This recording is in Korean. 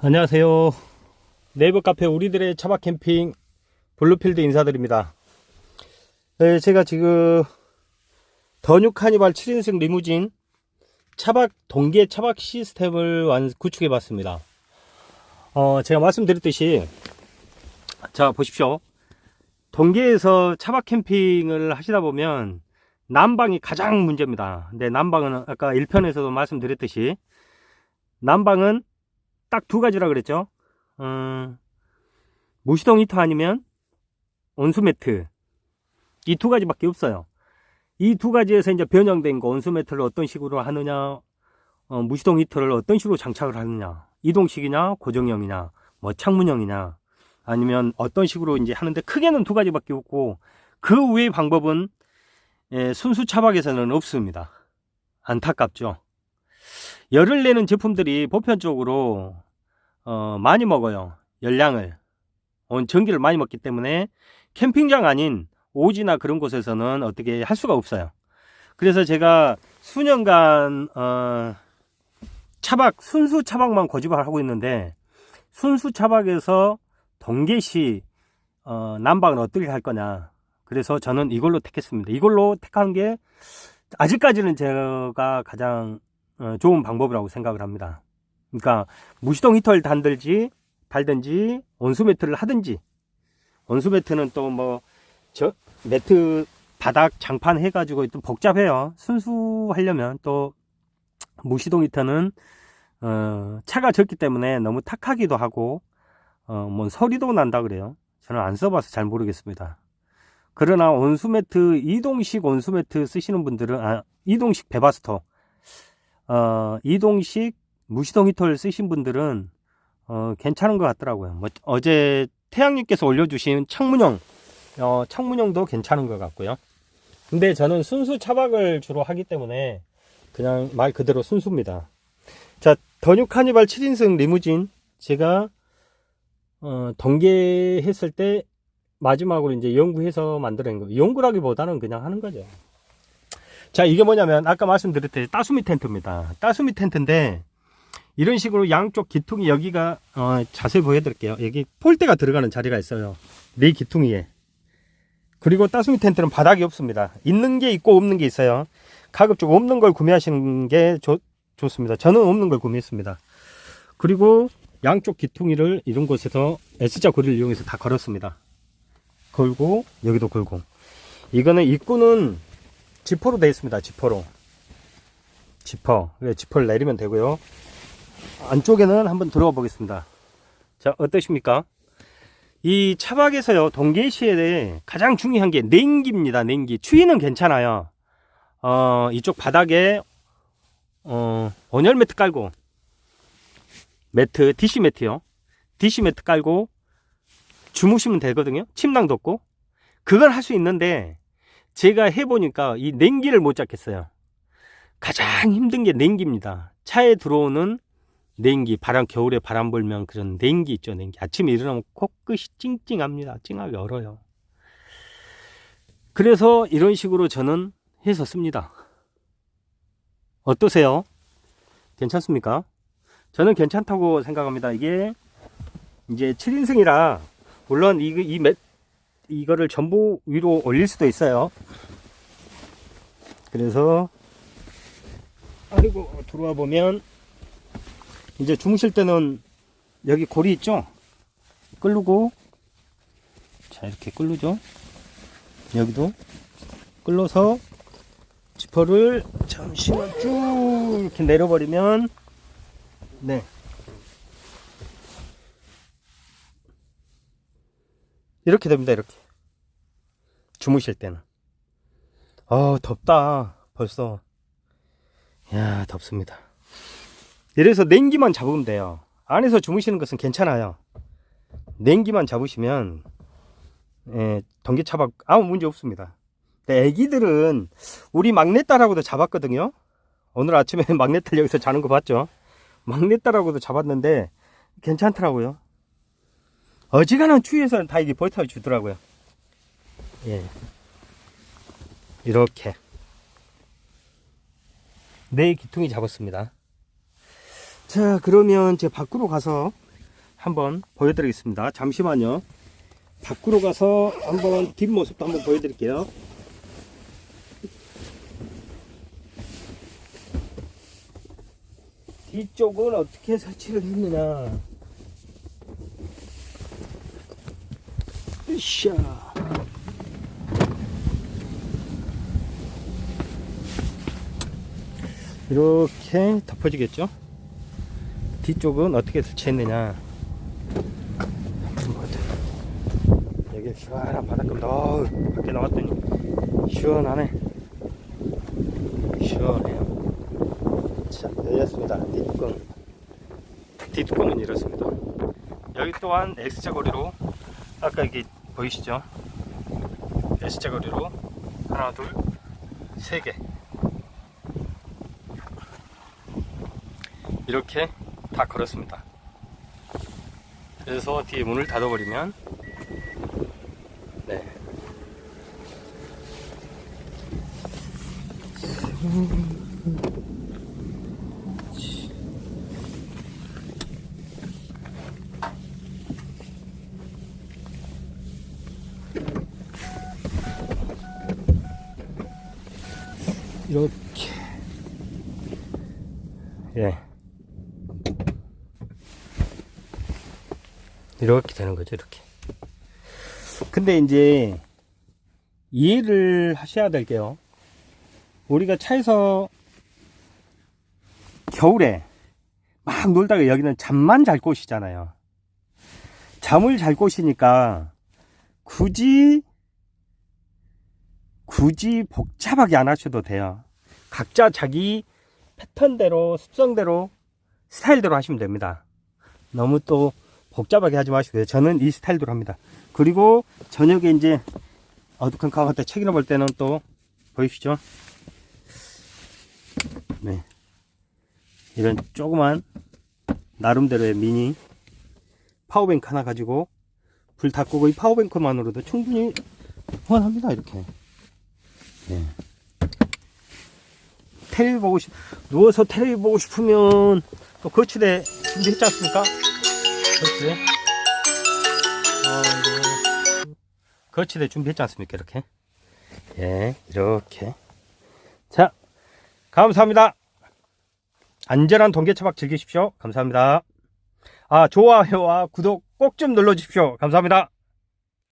안녕하세요. 네이버 카페 우리들의 차박 캠핑 블루필드 인사드립니다. 네, 제가 지금 더뉴 카니발 7인승 리무진 차박 동계 차박 시스템을 완 구축해 봤습니다. 어, 제가 말씀드렸듯이 자 보십시오. 동계에서 차박 캠핑을 하시다 보면 난방이 가장 문제입니다. 근데 난방은 아까 1편에서도 말씀드렸듯이 난방은 딱 두 가지라 그랬죠. 어, 무시동 히터 아니면 온수 매트 이 두 가지밖에 없어요. 이 두 가지에서 이제 변형된 거 온수 매트를 어떤 식으로 하느냐, 어, 무시동 히터를 어떤 식으로 장착을 하느냐, 이동식이냐, 고정형이냐, 뭐 창문형이냐, 아니면 어떤 식으로 이제 하는데 크게는 두 가지밖에 없고 그 외의 방법은 예, 순수 차박에서는 없습니다. 안타깝죠. 열을 내는 제품들이 보편적으로 어, 많이 먹어요. 열량을. 온 전기를 많이 먹기 때문에 캠핑장 아닌 오지나 그런 곳에서는 어떻게 할 수가 없어요. 그래서 제가 수년간 어, 차박 순수 차박만 고집을 하고 있는데 순수 차박에서 동계시 어, 난방은 어떻게 할 거냐. 그래서 저는 이걸로 택했습니다. 이걸로 택한 게 아직까지는 제가 가장 어, 좋은 방법이라고 생각을 합니다. 그러니까 무시동 히터를 단들지 달든지 온수 매트를 하든지 온수 매트는 또 뭐 저 매트 바닥 장판 해가지고 또 복잡해요. 순수하려면 또 무시동 히터는 어, 차가 적기 때문에 너무 탁하기도 하고 어, 뭐 소리도 난다 그래요. 저는 안 써봐서 잘 모르겠습니다. 그러나 온수 매트 이동식 온수 매트 쓰시는 분들은 아, 이동식 베바스터 어, 이동식 무시동 히터를 쓰신 분들은 어, 괜찮은 것 같더라고요. 뭐, 어제 태양님께서 올려주신 창문형, 어, 창문형도 괜찮은 것 같고요. 근데 저는 순수 차박을 주로 하기 때문에 그냥 말 그대로 순수입니다. 자, 더뉴 카니발 7인승 리무진 제가 어, 동계했을 때 마지막으로 이제 연구해서 만들어낸 거. 연구라기보다는 그냥 하는 거죠. 자, 이게 뭐냐면 아까 말씀드렸듯이 따수미 텐트입니다. 따수미 텐트인데 이런 식으로 양쪽 기퉁이 여기가 어, 자세히 보여드릴게요. 여기 폴대가 들어가는 자리가 있어요. 네 기퉁이에. 그리고 따수미 텐트는 바닥이 없습니다. 있는 게 있고 없는 게 있어요. 가급 적 없는 걸 구매하시는 게 좋, 좋습니다. 저는 없는 걸 구매했습니다. 그리고 양쪽 기퉁이를 이런 곳에서 S자 고리를 이용해서 다 걸었습니다. 걸고 여기도 걸고 이거는 입구는 지퍼로 되어 있습니다. 지퍼로 지퍼 그래 지퍼를 내리면 되고요. 안쪽에는 한번 들어가 보겠습니다. 자 어떠십니까? 이 차박에서요 동계시에 가장 중요한 게 냉기입니다. 냉기 추위는 괜찮아요. 어 이쪽 바닥에 어 온열 매트 깔고 매트 DC 매트요. DC 매트 깔고 주무시면 되거든요. 침낭도 없고. 그걸 할 수 있는데 제가 해보니까 이 냉기를 못 잡겠어요. 가장 힘든 게 냉기입니다. 차에 들어오는 냉기, 바람, 겨울에 바람 불면 그런 냉기 있죠, 냉기. 아침에 일어나면 코끝이 찡찡합니다. 찡하게 얼어요. 그래서 이런 식으로 저는 해서 씁니다. 어떠세요? 괜찮습니까? 저는 괜찮다고 생각합니다. 이게 이제 7인승이라 물론 이, 이 매, 이거를 전부 위로 올릴 수도 있어요. 그래서 아이고 들어와 보면 이제 주무실 때는 여기 고리 있죠? 끌고. 자 이렇게 끌르죠? 여기도 끌러서 지퍼를 잠시만 쭉 이렇게 내려버리면 네. 이렇게 됩니다 이렇게. 주무실 때는. 아 덥다. 벌써. 야 덥습니다 이래서 냉기만 잡으면 돼요 안에서 주무시는 것은 괜찮아요 냉기만 잡으시면 예, 전기 차박 아무 문제 없습니다 근데 애기들은 우리 막내딸하고도 잡았거든요 오늘 아침에 막내딸 여기서 자는 거 봤죠 막내딸하고도 잡았는데 괜찮더라고요 어지간한 추위에서는 다 이게 버텨 주더라고요. 예. 이렇게. 네 기퉁이 잡았습니다. 자, 그러면 제 밖으로 가서 한번 보여드리겠습니다. 잠시만요. 밖으로 가서 한번 뒷모습도 한번 보여드릴게요. 뒤쪽은 어떻게 설치를 했느냐. 으쌰. 이렇게 덮어지겠죠? 뒤쪽은 어떻게 설치했느냐. 여기 시원한 바닷감 어 밖에 나왔더니 시원하네. 시원해요. 자 열렸습니다. 뒷뚜껑 뒷뚜껑은 이렇습니다. 여기 또한 X자 거리로 아까 이게 보이시죠? X자 거리로 하나 둘 세 개. 이렇게 다 걸었습니다. 그래서 뒤에 문을 닫아버리면 네. 이렇게. 예 이렇게 되는 거죠 이렇게 근데 이제 이해를 하셔야 될 게요. 우리가 차에서 겨울에 막 놀다가 여기는 잠만 잘 곳이잖아요. 잠을 잘 곳이니까 굳이 굳이 복잡하게 안 하셔도 돼요. 각자 자기 패턴대로 습성대로 스타일대로 하시면 됩니다. 너무 또 복잡하게 하지 마시고요. 저는 이 스타일대로 합니다. 그리고 저녁에 이제 어둑한 가운데 책이나 볼 때는 또 보이시죠? 네. 이런 조그만 나름대로의 미니 파워뱅크 하나 가지고 불 다 끄고 이 파워뱅크만으로도 충분히 호환합니다. 이렇게. 네. 텔레비 보고 싶, 누워서 텔레비 보고 싶으면 또 거치대 준비했지 않습니까? 거치대. 아이고. 거치대 준비했지 않습니까? 이렇게. 예, 이렇게. 자, 감사합니다. 안전한 동계차박 즐기십시오. 감사합니다. 아, 좋아요와 구독 꼭 좀 눌러주십시오. 감사합니다.